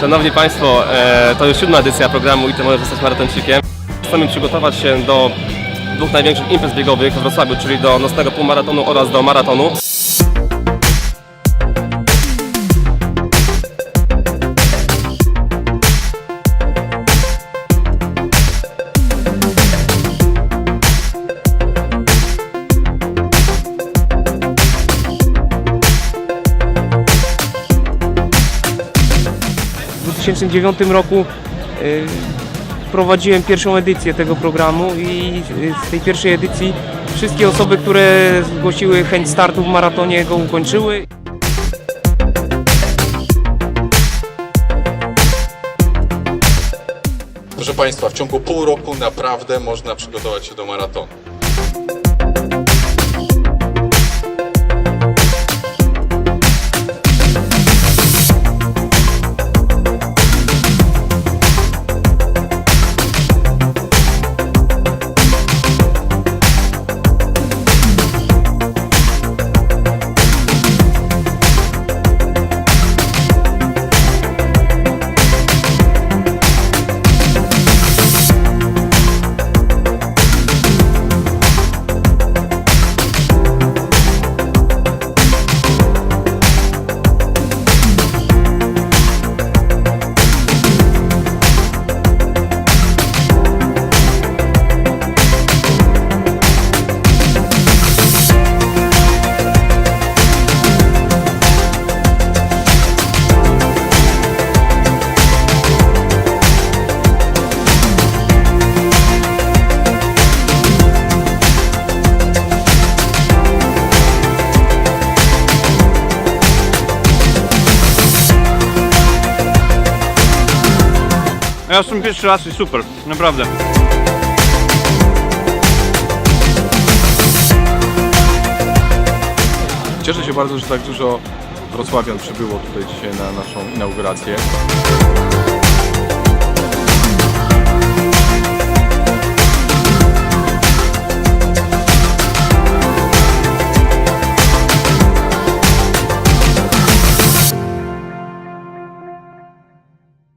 Szanowni Państwo, e, to już siódma edycja programu i Ty możesz zostać maratończykiem. Chcemy przygotować się do dwóch największych imprez biegowych w Wrocławiu, czyli do nocnego półmaratonu oraz do maratonu. 2009 roku y, prowadziłem pierwszą edycję tego programu i y, z tej pierwszej edycji wszystkie osoby, które zgłosiły chęć startu w maratonie go ukończyły. Proszę Państwa, w ciągu pół roku naprawdę można przygotować się do maratonu. Ja jestem pierwszy raz i super, naprawdę. Cieszę się bardzo, że tak dużo wrocławian przybyło tutaj dzisiaj na naszą inaugurację.